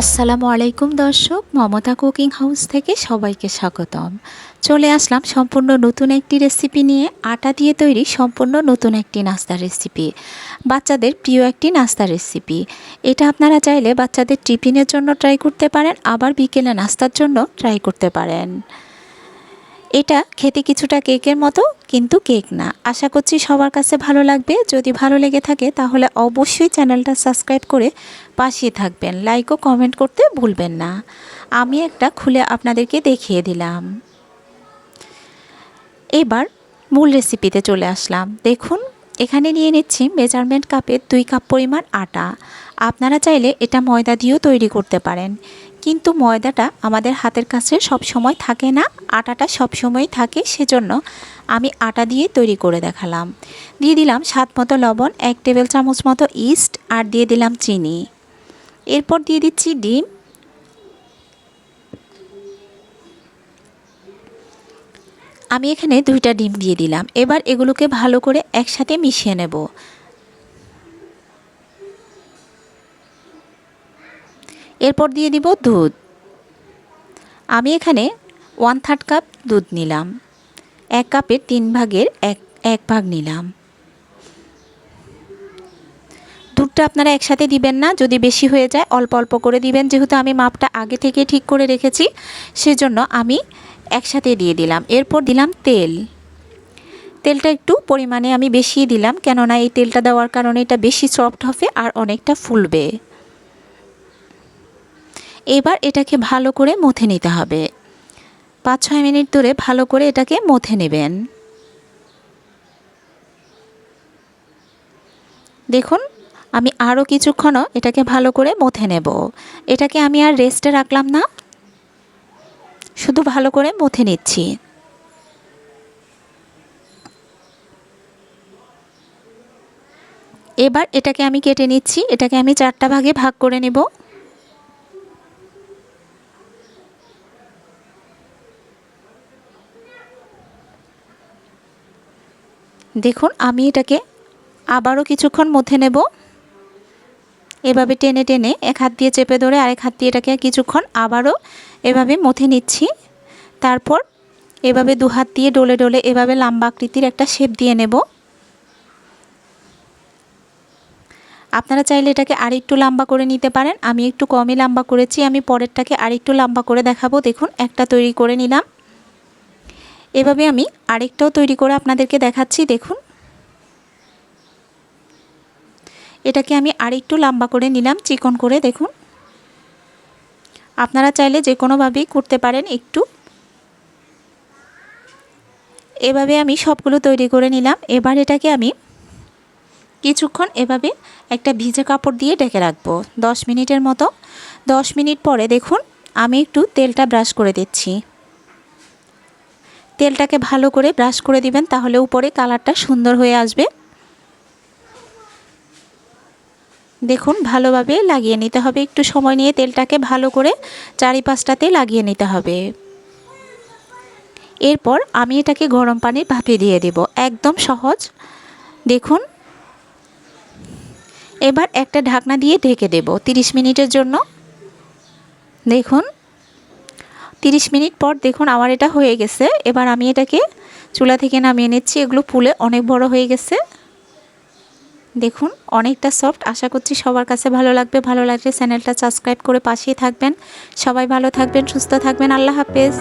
আসসালামু আলাইকুম দর্শক, মমতা কুকিং হাউস থেকে সবাইকে স্বাগতম। চলে আসলাম সম্পূর্ণ নতুন একটি রেসিপি নিয়ে, আটা দিয়ে তৈরি সম্পূর্ণ নতুন একটি নাস্তার রেসিপি। বাচ্চাদের প্রিয় একটি নাস্তার রেসিপি। এটা আপনারা চাইলে বাচ্চাদের টিফিনের জন্য ট্রাই করতে পারেন, আবার বিকেলে নাস্তার জন্য ট্রাই করতে পারেন। এটা খেতে কিছুটা কেকের মতো, কিন্তু কেক না। আশা করছি সবার কাছে ভালো লাগবে। যদি ভালো লেগে থাকে, তাহলে অবশ্যই চ্যানেলটা সাবস্ক্রাইব করে পাশে থাকবেন। লাইক ও কমেন্ট করতে ভুলবেন না। আমি একটা খুলে আপনাদেরকে দেখিয়ে দিলাম। এবার মূল রেসিপিতে চলে আসলাম। দেখুন, এখানে নিয়ে নিচ্ছি মেজারমেন্ট কাপের দুই কাপ পরিমাণ আটা। আপনারা চাইলে এটা ময়দা দিয়েও তৈরি করতে পারেন। কিন্তু ময়দাটা আমাদের হাতের কাছে সব সময় থাকে না, আটাটা সব সময় থাকে, সেজন্য আমি আটা দিয়ে তৈরি করে দেখালাম। দিয়ে দিলাম স্বাদ মতো লবণ, এক টেবিল চামচ মতো ইস্ট আর দিয়ে দিলাম চিনি। এরপর দিয়ে দিচ্ছি ডিম। আমি এখানে দুইটা ডিম দিয়ে দিলাম। এবার এগুলোকে ভালো করে একসাথে মিশিয়ে নেব। এরপর দিয়ে দিব দুধ। আমি এখানে ওয়ান থার্ড কাপ দুধ নিলাম। এক কাপের তিন ভাগের এক এক ভাগ নিলাম। দুধটা আপনারা একসাথে দিবেন না, যদি বেশি হয়ে যায় অল্প অল্প করে দিবেন। যেহেতু আমি মাপটা আগে থেকে ঠিক করে রেখেছি, সেজন্য আমি একসাথে দিয়ে দিলাম। এরপর দিলাম তেল। তেলটা একটু পরিমাণে আমি বেশি দিলাম, কেননা এই তেলটা দেওয়ার কারণে এটা বেশি সফট হবে আর অনেকটা ফুলবে। এবার এটাকে ভালো করে মথে নিতে হবে। পাঁচ ছয় মিনিট ধরে ভালো করে এটাকে মথে নেবেন। দেখুন, আমি আরও কিছুক্ষণও এটাকে ভালো করে মথে নেব। এটাকে আমি আর রেস্টে রাখলাম না। শুধু ভালো করে মথে নিচ্ছি। এবার এটাকে আমি কেটে নিচ্ছি। এটাকে আমি চারটা ভাগে ভাগ করে নেব। দেখুন, আমি এটাকে আবারও কিছুক্ষণ মথে নেব। এভাবে টেনে টেনে এক হাত দিয়ে চেপে ধরে আরেক হাত দিয়ে এটাকে কিছুক্ষণ আবারও এভাবে মথে নিচ্ছি। তারপর এভাবে দু হাত দিয়ে ডলে ডলে এভাবে লম্বা আকৃতির একটা শেপ দিয়ে নেব। আপনারা চাইলে এটাকে আরেকটু লম্বা করে নিতে পারেন। আমি একটু কমই লম্বা করেছি, আমি পরেরটাকে আরেকটু লম্বা করে দেখাবো। দেখুন, একটা তৈরি করে নিলাম। এভাবে আমি আরেকটাও তৈরি করে আপনাদেরকে দেখাচ্ছি, দেখুন। এটাকে আমি আরেকটু লম্বা করে নিলাম, চিকন করে, দেখুন। আপনারা চাইলে যে কোনোভাবেই করতে পারেন একটু। এভাবে আমি সবগুলো তৈরি করে নিলাম। এবার এটাকে আমি কিছুক্ষণ এভাবে একটা ভিজে কাপড় দিয়ে ঢেকে রাখব, দশ মিনিটের মতো। দশ মিনিট পরে দেখুন, আমি একটু তেলটা ব্রাশ করে দিচ্ছি। তেলটাকে ভালো করে ব্রাশ করে দিবেন, তাহলে উপরে কালারটা সুন্দর হয়ে আসবে। দেখুন, ভালোভাবে লাগিয়ে নিতে হবে। একটু সময় নিয়ে তেলটাকে ভালো করে চারিপাশটাতে লাগিয়ে নিতে হবে। এরপর আমি এটাকে গরম পানির ভাপে দিয়ে দেব। একদম সহজ। দেখুন, এবার একটা ঢাকনা দিয়ে ঢেকে দেব 30 মিনিটের জন্য। দেখুন 30 মিনিট পর দেখুন আমার এটা হয়ে গেছে। এবার আমি এটাকে চুলা থেকে নামিয়ে নিচ্ছি। এগুলো ফুলে অনেক বড় হয়ে গেছে। দেখুন, অনেকটা সফট আশা করছি সবার কাছে ভালো লাগবে। ভালো লাগলে চ্যানেলটা সাবস্ক্রাইব করে পাশেই থাকবেন। সবাই ভালো থাকবেন, সুস্থ থাকবেন। আল্লাহ হাফেজ।